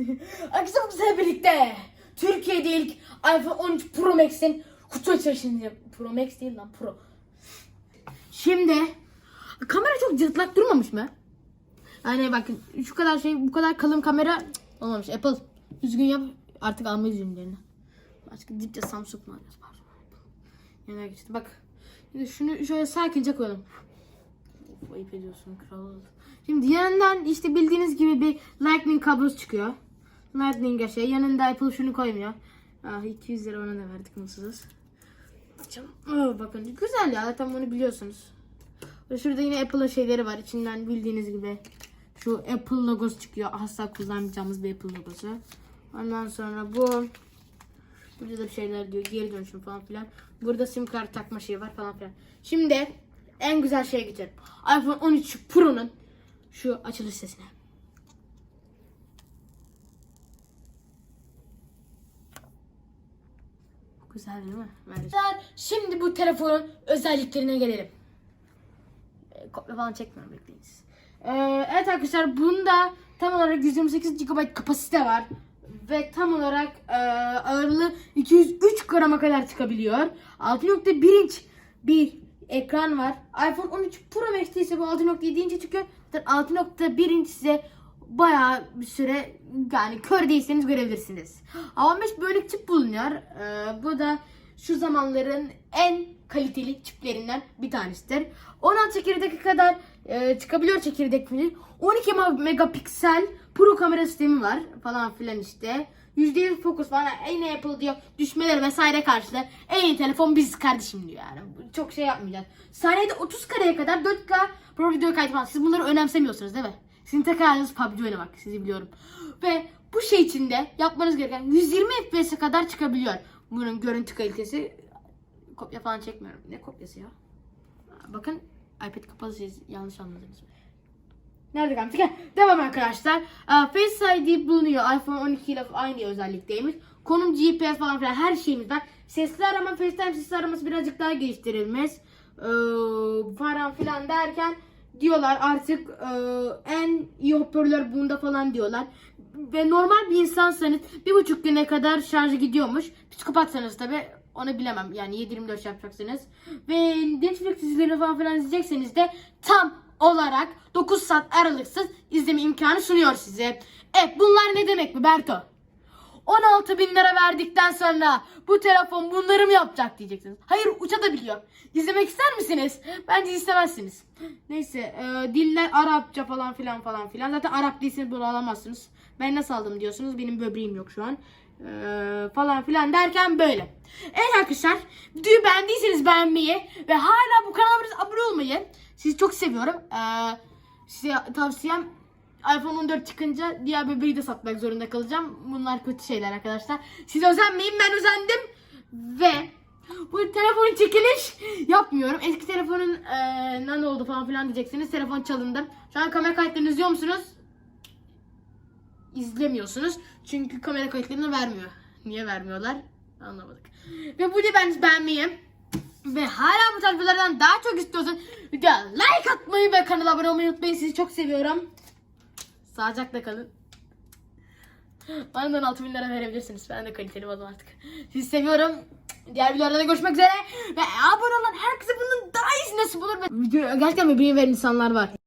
Arkadaşlar sefer birlikte Türkiye'de ilk iPhone 13 Pro Max'in kutu açılışını Pro Max değil lan Pro. Şimdi kamera çok cırtlak durmamış mı? Yani bakın şu kadar şey bu kadar kalın kamera cık, olmamış. Apple düzgün yap artık almayız ürünlerini. Başka dipçe Samsung mu alacağız? Yana geçti. Bak. Şimdi şunu şöyle sakince koyalım. Of, ayıp ediyorsun kral. Şimdi yanından işte bildiğiniz gibi bir Lightning kablosu çıkıyor. Lightning şey. Yanında Apple şunu koymuyor. Ah 200 lira ona da verdik mutsuzuz. Açalım. Oh, bakın güzel ya zaten bunu biliyorsunuz. Ve şurada yine Apple'ın şeyleri var. İçinden bildiğiniz gibi şu Apple logosu çıkıyor. Asla kullanmayacağımız bir Apple logosu. Ondan sonra bu Burada da bir şeyler diyor. Geri dönüşüm falan filan. Burada sim kart takma şeyi var falan filan. Şimdi en güzel şeye geçelim. iPhone 13 Pro'nun şu açılış sesine. Güzel değil mi? Bence. Şimdi bu telefonun özelliklerine gelelim. E, kopya falan çekmiyorum bekleyiniz. Ee, evet arkadaşlar bunda tam olarak 128 GB kapasite var. Ve tam olarak e, ağırlığı 203 grama kadar çıkabiliyor. 6.1 inç bir ekran var. iPhone 13 Pro Max'te ise bu 6.7 inçe çıkıyor. Zaten 6.1 inç size bayağı bir süre yani kör değilseniz görebilirsiniz. A15 bölük çip bulunuyor. Ee, bu da şu zamanların en kaliteli çiplerinden bir tanesidir. 16 çekirdek kadar e, çıkabiliyor çekirdek pili. 12 megapiksel pro kamera sistemi var falan filan işte. %100 fokus falan en Apple diyor düşmeler vesaire karşı da en iyi telefon biz kardeşim diyor yani. Çok şey yapmayacağız. Saniyede 30 kareye kadar 4K pro video kaydı falan. Siz bunları önemsemiyorsunuz değil mi? Sizin tek hayaliniz PUBG oynamak sizi biliyorum. Ve bu şey içinde yapmanız gereken 120 FPS'e kadar çıkabiliyor. Bunun görüntü kalitesi kopya falan çekmiyorum. Ne kopyası ya? Bakın iPad kapalı siz yanlış anladınız. Nerede kalmış? Gel. Devam arkadaşlar. Face ID bulunuyor. iPhone 12 ile aynı özellikteymiş. Konum GPS falan filan her şeyimiz var. Sesli arama, FaceTime sesli araması birazcık daha geliştirilmiş. Ee, falan filan derken diyorlar artık e, en iyi hoparlör bunda falan diyorlar. Ve normal bir insansanız bir buçuk güne kadar şarjı gidiyormuş. Psikopatsanız tabi onu bilemem. Yani 7-24 yapacaksınız. Ve Netflix dizileri falan filan izleyecekseniz de tam olarak 9 saat aralıksız izleme imkanı sunuyor size. Evet bunlar ne demek mi Berto? 16 bin lira verdikten sonra bu telefon bunları mı yapacak diyeceksiniz. Hayır uçabiliyor. İzlemek ister misiniz? Bence istemezsiniz. Neyse e, diller Arapça falan filan falan filan. Zaten Arap değilseniz bunu alamazsınız. Ben nasıl aldım diyorsunuz. Benim böbreğim yok şu an. E, falan filan derken böyle. Evet arkadaşlar videoyu beğendiyseniz beğenmeyi ve hala bu kanala abone olmayı sizi çok seviyorum. E, size tavsiyem iPhone 14 çıkınca diğer bebeği de satmak zorunda kalacağım. Bunlar kötü şeyler arkadaşlar. Siz özenmeyin ben özendim. Ve bu telefonun çekiliş yapmıyorum. Eski telefonun eee ne oldu falan filan diyeceksiniz. Telefon çalındı. Şu an kamera kayıtlarını izliyor musunuz? İzlemiyorsunuz. Çünkü kamera kayıtlarını vermiyor. Niye vermiyorlar? Anlamadık. Ve bu da ben beğenmeyi ve hala bu tarz videolardan daha çok istiyorsanız videoya like atmayı ve kanala abone olmayı unutmayın. Sizi çok seviyorum. Sağlıcakla kalın. Da 6000 bin lira verebilirsiniz. Ben de kaliteli oldum artık. Sizi seviyorum. Diğer videolarda görüşmek üzere. Ve abone olan herkese bunun daha iyisi. Ve video gerçekten bebeği veren insanlar var.